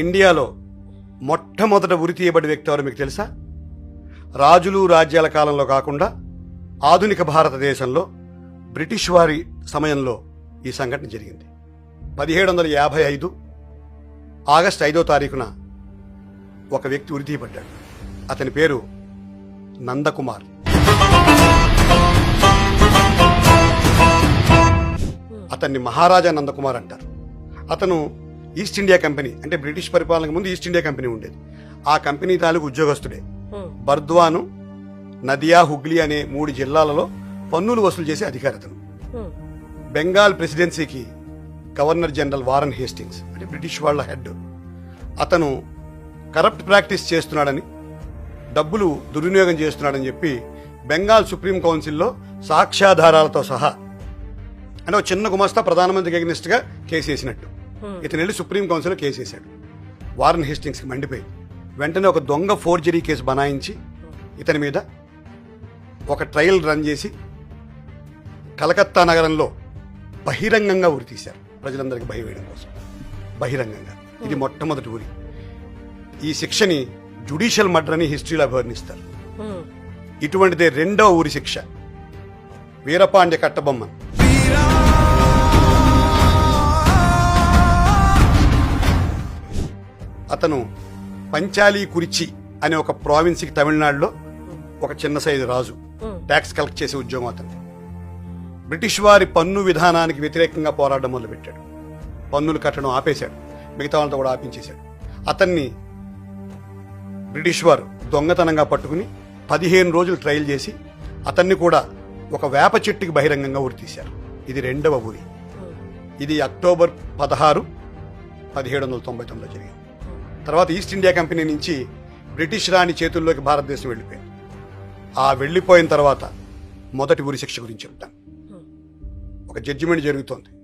ఇండియాలో మొట్టమొదట ఉరి తీయబడి వ్యక్తి ఎవరు మీకు తెలుసా? రాజులు రాజ్యాల కాలంలో కాకుండా ఆధునిక భారతదేశంలో బ్రిటిష్ వారి సమయంలో ఈ సంఘటన జరిగింది. పదిహేడు వందల యాభై ఐదు ఆగస్టు ఐదో తారీఖున ఒక వ్యక్తి ఉరి తీయబడ్డాడు. అతని పేరు నందకుమార్. అతన్ని మహారాజా నందకుమార్ అంటారు. అతను ఈస్ట్ ఇండియా కంపెనీ అంటే బ్రిటిష్ పరిపాలనకు ముందు ఈస్ట్ ఇండియా కంపెనీ ఉండేది. ఆ కంపెనీ తాలూకు ఉద్యోగస్తుడే. బర్ద్వాను నదియా హుగ్లీ అనే మూడు జిల్లాలలో పన్నులు వసూలు చేసే అధికారి అతను బెంగాల్ ప్రెసిడెన్సీకి గవర్నర్ జనరల్ వారన్ హేస్టింగ్స్ అంటే బ్రిటిష్ వాళ్ళ హెడ్. అతను కరప్ట్ ప్రాక్టీస్ చేస్తున్నాడని డబ్బులు దుర్వినియోగం చేస్తున్నాడని చెప్పి బెంగాల్ సుప్రీం కౌన్సిల్లో సాక్ష్యాధారాలతో సహా అంటే ఒక చిన్న గుమస్తా ప్రధానమంత్రికి అగెనిస్ట్గా కేసు వేసినట్టు ఇతను వెళ్ళి సుప్రీం కౌన్సిల్లో కేసు వేశాడు వారన్ హేస్టింగ్స్కి మండిపోయింది వెంటనే ఒక దొంగ ఫోర్జరీ కేసు బనాయించి ఇతని మీద ఒక ట్రయల్ రన్ చేసి కలకత్తా నగరంలో బహిరంగంగా ఉరి తీశారు. ప్రజలందరికీ భయవేయడం కోసం. బహిరంగంగా. ఇది మొట్టమొదటి ఊరి ఈ శిక్షని జుడిషియల్ మర్డర్ అని హిస్టరీలో అభివర్ణిస్తారు. ఇటువంటిదే రెండో ఊరి శిక్ష. వీరపాండ్య కట్టబొమ్మన్. అతను పంచాలి కురిచి అనే ఒక ప్రావిన్స్కి తమిళనాడులో ఒక చిన్న సైజు రాజు. ట్యాక్స్ కలెక్ట్ చేసే ఉద్యోగం అతను బ్రిటిష్ వారి పన్ను విధానానికి వ్యతిరేకంగా పోరాటం మొదలుపెట్టాడు. పన్నులు కట్టడం ఆపేశాడు. మిగతా వాళ్ళతో కూడా ఆపించేశాడు. అతన్ని బ్రిటిష్ వారు దొంగతనంగా పట్టుకుని పదిహేను రోజులు ట్రయల్ చేసి అతన్ని కూడా ఒక వేప చెట్టుకి బహిరంగంగా ఉరితీశారు. ఇది రెండవ ఊరి. ఇది అక్టోబర్ పదహారు పదిహేడు వందల తొంభై తొమ్మిదిలో జరిగింది. తర్వాత ఈస్ట్ ఇండియా కంపెనీ నుంచి బ్రిటిష్ రాణి చేతుల్లోకి భారతదేశం వెళ్ళిపోయింది. ఆ వెళ్ళిపోయిన తర్వాత మొదటి ఉరి శిక్ష గురించి చెప్తాను. ఒక జడ్జిమెంట్ జరుగుతోంది.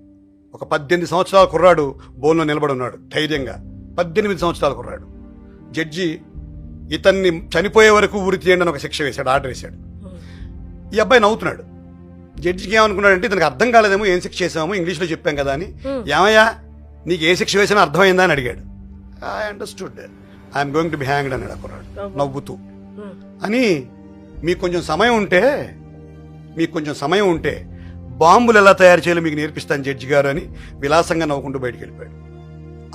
ఒక పద్దెనిమిది సంవత్సరాల కుర్రాడు బోన్లో నిలబడి ఉన్నాడు ధైర్యంగా. పద్దెనిమిది సంవత్సరాల కుర్రాడు. జడ్జి ఇతన్ని చనిపోయే వరకు ఉరి తీయండి అని ఒక శిక్ష వేశాడు ఆర్డర్ వేశాడు. ఈ అబ్బాయి నవ్వుతున్నాడు. జడ్జికి ఏమనుకున్నాడంటే ఇతనికి అర్థం కాలేదేమో ఏం శిక్ష చేసామో ఇంగ్లీష్లో చెప్పాం కదా అని. ఏమయ్యా నీకు ఏ శిక్ష వేసినా అర్థమైందా అని అడిగాడు. I understood I'm going to be hanged అన్నాడు ఆ కుర్రాడు నవ్వుతూ. అని మీకు కొంచెం సమయం ఉంటే మీకు కొంచెం సమయం ఉంటే బాంబులు ఎలా తయారు చేయాలో మీకు నేర్పిస్తాను జడ్జి గారు అని విలాసంగా నవ్వుకుంటూ బయటికి వెళ్ళిపోయాడు.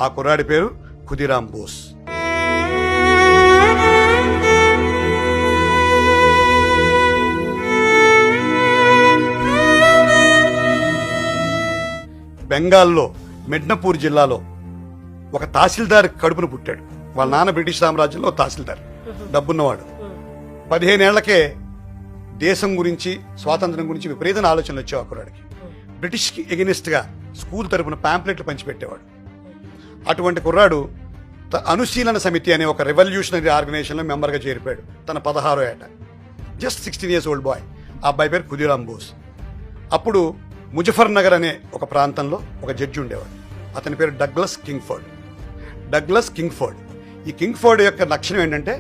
ఆ కుర్రాడి పేరు ఖుదిరామ్ బోస్. బెంగాల్లో మెడ్నపూర్ జిల్లాలో ఒక తహసీల్దార్ కడుపును పుట్టాడు. వాళ్ళ నాన్న బ్రిటిష్ సామ్రాజ్యంలో తహసీల్దార్. డబ్బున్నవాడు. పదిహేనేళ్ళకే దేశం గురించి స్వాతంత్రం గురించి విపరీతమైన ఆలోచనలు వచ్చావు ఆ కుర్రాడికి బ్రిటిష్కి ఎగెనిస్ట్గా స్కూల్ తరపున పాంప్లెట్లు పంచిపెట్టేవాడు. అటువంటి కుర్రాడు త- అనుశీలన సమితి అనే ఒక రెవల్యూషనరీ ఆర్గనైజేషన్లో మెంబర్గా చేరిపోయాడు. తన పదహారో ఏట. Just sixteen years old boy ఆ అబ్బాయి పేరు ఖుదీరామ్ బోస్ అప్పుడు ముజఫర్ నగర్ అనే ఒక ప్రాంతంలో ఒక జడ్జి ఉండేవాడు. అతని పేరు డగ్లస్ కింగ్ఫర్డ్. డగ్లస్ కింగ్ఫర్డ్. ఈ కింగ్ఫర్డ్ యొక్క లక్షణం ఏంటంటే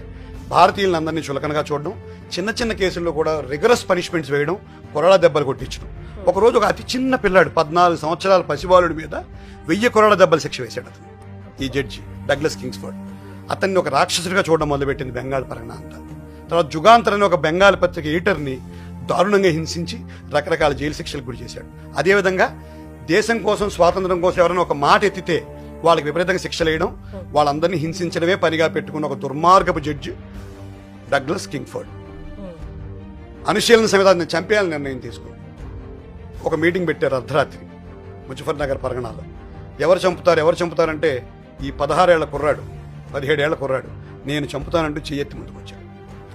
భారతీయులందరినీ చులకనగా చూడడం చిన్న చిన్న కేసుల్లో కూడా రిగరస్ పనిష్మెంట్స్ వేయడం కొరడా దెబ్బలు కొట్టించడం. ఒకరోజు ఒక అతి చిన్న పిల్లాడు పద్నాలుగు సంవత్సరాల పసిబాలుడి మీద వెయ్యి కొరడా దెబ్బలు శిక్ష వేశాడు అతను ఈ జడ్జి డగ్లస్ కింగ్స్ఫర్డ్ అతన్ని ఒక రాక్షసుడిగా చూడడం మొదలుపెట్టింది బెంగాల్ పరగణ అంతా. తర్వాత జుగాంతర్ అనే ఒక బెంగాల్ పత్రిక ఎడిటర్ని దారుణంగా హింసించి రకరకాల జైలు శిక్షలకు గురి చేశాడు. అదేవిధంగా దేశం కోసం స్వాతంత్రం కోసం ఎవరైనా ఒక మాట ఎత్తితే వాళ్ళకి విపరీతంగా శిక్షలు వేయడం వాళ్ళందరినీ హింసించడమే పనిగా పెట్టుకున్న ఒక దుర్మార్గపు జడ్జి డగ్లస్ కింగ్ఫర్డ్. అనుశీలన సమితాన్ని చంపేయాలని నిర్ణయం తీసుకుంది ఒక మీటింగ్ పెట్టారు అర్ధరాత్రి ముజఫర్ నగర్ పరగణాలో. ఎవరు చంపుతారు ఎవరు చంపుతారంటే ఈ పదహారేళ్ళ కుర్రాడు పదిహేడేళ్ళ కుర్రాడు. నేను చంపుతానంటూ చెయ్యెత్తి ముందుకు వచ్చాడు.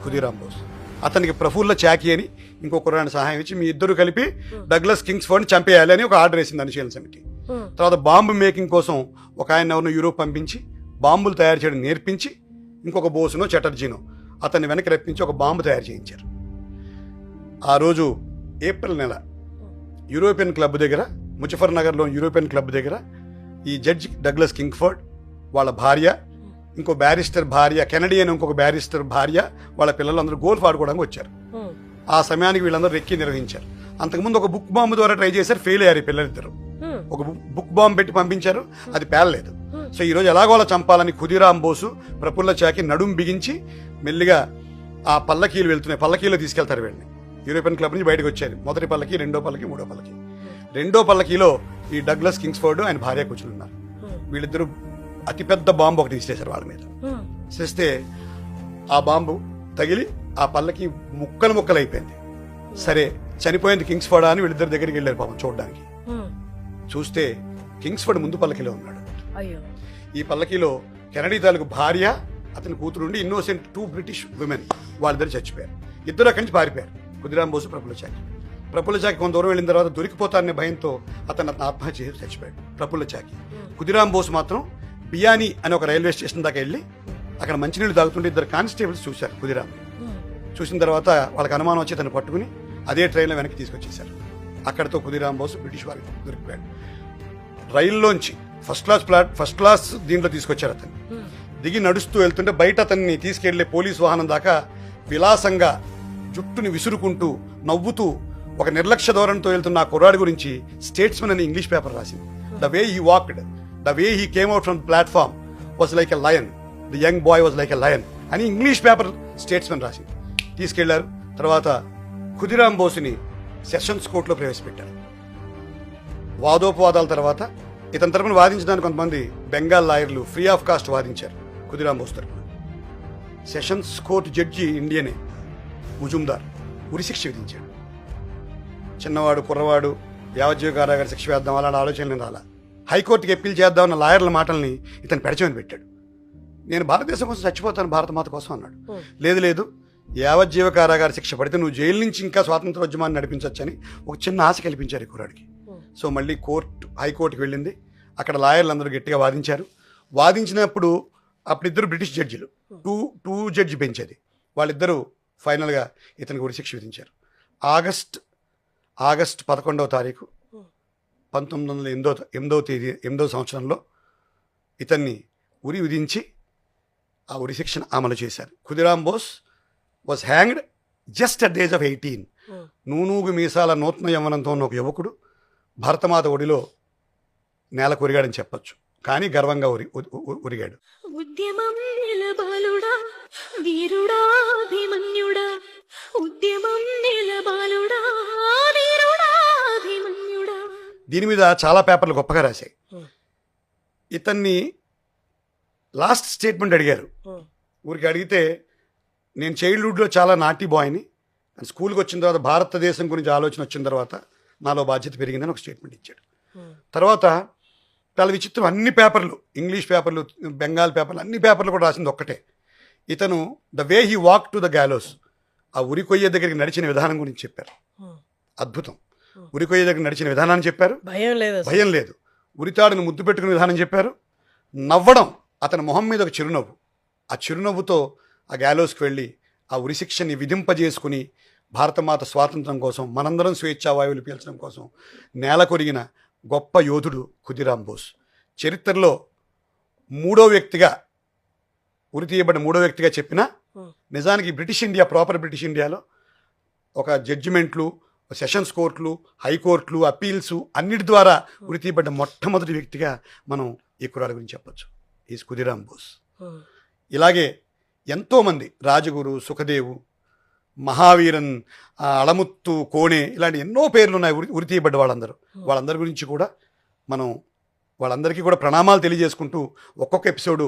ఖుదీరామ్ బోస్. అతనికి ప్రఫుల్ల చాకి అని ఇంకో కుర్రాడిని సహాయం ఇచ్చి మీ ఇద్దరు కలిపి డగ్లస్ కింగ్స్ ఫోర్డ్ని చంపేయాలి అని ఒక ఆర్డర్ వేసింది అనుశీలన సమితి. తర్వాత బాంబు మేకింగ్ కోసం ఒక ఆయన ఎవరినో యూరోప్ పంపించి బాంబులు తయారు చేయడం నేర్పించి ఇంకొక బోసునో చటర్జీనో అతన్ని వెనక్కి రప్పించి ఒక బాంబు తయారు చేయించారు. ఆ రోజు ఏప్రిల్ నెల యూరోపియన్ క్లబ్ దగ్గర ముజఫర్ నగర్లో యూరోపియన్ క్లబ్ దగ్గర ఈ జడ్జ్ డగ్లస్ కింగ్ఫర్డ్ వాళ్ళ భార్య ఇంకో బ్యారిస్టర్ భార్య కెనడియన్ ఇంకొక బ్యారిస్టర్ భార్య వాళ్ళ పిల్లలందరూ గోల్ఫ్ ఆడుకోవడానికి వచ్చారు. ఆ సమయానికి వీళ్ళందరూ రెక్కి నిర్వహించారు. అంతకుముందు ఒక బుక్ బాంబు ద్వారా ట్రై చేశారు ఫెయిల్ అయ్యారు ఈ పిల్లలిద్దరు. ఒక బుక్ బాంబు పెట్టి పంపించారు అది పేలలేదు. సో ఈరోజు ఎలాగోలా చంపాలని ఖుదిరాం బోసు ప్రఫుల్ల చాకి నడుం బిగించి మెల్లిగా ఆ పల్లకీలు వెళ్తున్నాయి. పల్లకీలో తీసుకెళ్తారు వీళ్ళని. యూరోపియన్ క్లబ్ నుంచి బయటకు వచ్చారు. మొదటి పల్లకి రెండో పల్లకి మూడో పల్లకి. రెండో పల్లకీలో ఈ డగ్లస్ కింగ్స్ఫోర్డ్ ఆయన భార్య కూర్చుని ఉన్నారు. వీళ్ళిద్దరూ అతిపెద్ద బాంబు ఒకటి విసిరేశారు వాళ్ళ మీద. చేస్తే ఆ బాంబు తగిలి ఆ పల్లకి ముక్కలు ముక్కలు అయిపోయింది సరే చనిపోయింది కింగ్స్ఫోర్డ్ అని వీళ్ళిద్దరి దగ్గరికి వెళ్ళారు పాపం చూడడానికి. చూస్తే కింగ్స్ఫోర్డ్ ముందు పల్లకిలో ఉన్నాడు. ఈ పల్లకిలో కెనడీ తాలూకు భార్య అతని కూతురు ఉండి ఇన్నోసెంట్ టూ బ్రిటిష్ విమెన్ వాళ్ళిద్దరు చచ్చిపోయారు. ఇద్దరు అక్కడి నుంచి పారిపోయారు. కుదిరాం బోసు ప్రఫుల్ల చాకి ప్రఫుల్ల చాకి కొంత దూరం వెళ్ళిన తర్వాత దొరికిపోతారనే భయంతో అతను అతను ఆత్మహత్య చేసి చచ్చిపోయాడు ప్రఫుల్ల చాకి కుదిరాం బోసు మాత్రం బియాని అనే ఒక రైల్వే స్టేషన్ దాకా వెళ్ళి అక్కడ మంచినీళ్ళు తాగుతుంటే ఇద్దరు కానిస్టేబుల్స్ చూశారు కుదిరాం చూసిన తర్వాత వాళ్ళకి అనుమానం వచ్చి తను పట్టుకుని అదే ట్రైన్లో వెనక్కి తీసుకొచ్చేశారు. అక్కడతో కుదిరాం బోసు బ్రిటిష్ వారికి దొరికిపోయాడు రైల్లోంచి ఫస్ట్ క్లాస్ ప్లాట్ ఫస్ట్ క్లాస్ దీంట్లో తీసుకొచ్చారు అతన్ని. దిగి నడుస్తూ వెళ్తుంటే బయట అతన్ని తీసుకెళ్ళే పోలీస్ వాహనం దాకా విలాసంగా జుట్టుని విసురుకుంటూ నవ్వుతూ ఒక నిర్లక్ష్య ధోరణితో వెళ్తున్న ఆ కుర్రాడి గురించి స్టేట్స్మెన్ అని ఇంగ్లీష్ పేపర్ రాసింది. The way he walked the way he came out from platform was like a lion the young boy was like a lion అని ఇంగ్లీష్ పేపర్ స్టేట్స్మెన్ రాసింది. తీసుకెళ్ళారు. తర్వాత ఖుదిరాం బోసుని సెషన్స్ కోర్టులో ప్రవేశపెట్టారు. వాదోపవాదాల తర్వాత ఇతని తరపున వాదించడానికి కొంతమంది బెంగాల్ లాయర్లు ఫ్రీ ఆఫ్ కాస్ట్ వాదించారు కుదిరాం బోస్ తరపున. సెషన్స్ కోర్టు జడ్జి ఇండియనే ముజుందార్ ఉరిశిక్ష విధించాడు. చిన్నవాడు కుర్రవాడు యావజ్జీవ కారాగారి శిక్ష వేద్దాం అలాంటి ఆలోచనలు రాలా. హైకోర్టుకి అప్పీల్ చేద్దామన్న లాయర్ల మాటల్ని ఇతను పెడచమని పెట్టాడు. నేను భారతదేశం కోసం చచ్చిపోతాను భారత మాత కోసం అన్నాడు. లేదు లేదు యావజ్జీవ కారాగారి శిక్ష పడితే నువ్వు జైలు నుంచి ఇంకా స్వాతంత్రోద్యమాన్ని నడిపించవచ్చని ఒక చిన్న ఆశ కల్పించారు ఈ కుర్రాడికి. సో మళ్ళీ కోర్టు హైకోర్టుకి వెళ్ళింది. అక్కడ లాయర్లు అందరూ గట్టిగా వాదించారు. వాదించినప్పుడు అప్పుడిద్దరు బ్రిటిష్ జడ్జిలు. టూ టూ జడ్జి పెంచేది వాళ్ళిద్దరూ ఫైనల్గా ఇతనికి శిక్ష విధించారు. ఆగస్ట్ ఆగస్ట్ పదకొండవ తారీఖు పంతొమ్మిది వందల ఎనిమిదో ఎనిమిదవ తేదీ ఎనిమిదవ సంవత్సరంలో ఇతన్ని ఉరి విధించి ఆ ఉరి శిక్షను అమలు చేశారు. Khudiram Bose was hanged just at age of eighteen నూనూగు మీసాల నూతన యవ్వనంతో ఉన్న ఒక యువకుడు భరతమాత ఒడిలో నేల కొరిగాడని చెప్పొచ్చు. కానీ గర్వంగా ఉరి ఉరిగాడు ఉద్యమం నిలబాలుడా వీరుడా అభిమన్యుడా. ఉద్యమం నిలబాలుడా వీరుడా అభిమన్యుడా. దీని మీద చాలా పేపర్లు గొప్పగా రాశాయి. ఇతన్ని లాస్ట్ స్టేట్మెంట్ అడిగారు. ఊరికి అడిగితే నేను చైల్డ్హుడ్లో చాలా నాటి బాయ్ని. స్కూల్కి వచ్చిన తర్వాత భారతదేశం గురించి ఆలోచన వచ్చిన తర్వాత నాలో బాధ్యత పెరిగిందని ఒక స్టేట్మెంట్ ఇచ్చాడు. తర్వాత చాలా విచిత్రం అన్ని పేపర్లు ఇంగ్లీష్ పేపర్లు బెంగాల్ పేపర్లు అన్ని పేపర్లు కూడా రాసింది ఒక్కటే. ఇతను the way he walk to the gallows ఆ ఉరి కొయ్య దగ్గరికి నడిచిన విధానం గురించి చెప్పారు. అద్భుతం. ఉరి కొయ్య దగ్గర నడిచిన విధానాన్ని చెప్పారు. భయం లేదు. భయం లేదు. ఉరితాడును ముద్దు పెట్టుకునే విధానం చెప్పారు. నవ్వడం అతని మొహం మీద ఒక చిరునవ్వు. ఆ చిరునవ్వుతో ఆ గ్యాలోస్కి వెళ్ళి ఆ ఉరిశిక్షని విధింపజేసుకుని భారతమాత స్వాతంత్రం కోసం మనందరం స్వేచ్ఛా వాయువులు పీల్చడం కోసం నేల కొరిగిన గొప్ప యోధుడు ఖుదిరాం బోస్. చరిత్రలో మూడో వ్యక్తిగా ఉరి తీయబడిన మూడో వ్యక్తిగా చెప్పినా నిజానికి బ్రిటిష్ ఇండియా ప్రాపర్ బ్రిటిష్ ఇండియాలో ఒక జడ్జిమెంట్లు సెషన్స్ కోర్టులు హైకోర్టులు అప్పీల్స్ అన్నిటి ద్వారా ఉరి తీయబడ్డ మొట్టమొదటి వ్యక్తిగా మనం ఈ కుర్రాడి గురించి చెప్పొచ్చు. ఈ కుదిరాం బోస్. ఇలాగే ఎంతోమంది రాజగురు సుఖదేవు మహావీరన్ అళముత్తు కోణే ఇలాంటి ఎన్నో పేర్లు ఉన్నాయి ఉరి ఉరి తీయబడ్డ వాళ్ళందరూ వాళ్ళందరి గురించి కూడా మనం వాళ్ళందరికీ కూడా ప్రణామాలు తెలియజేసుకుంటూ ఒక్కొక్క ఎపిసోడు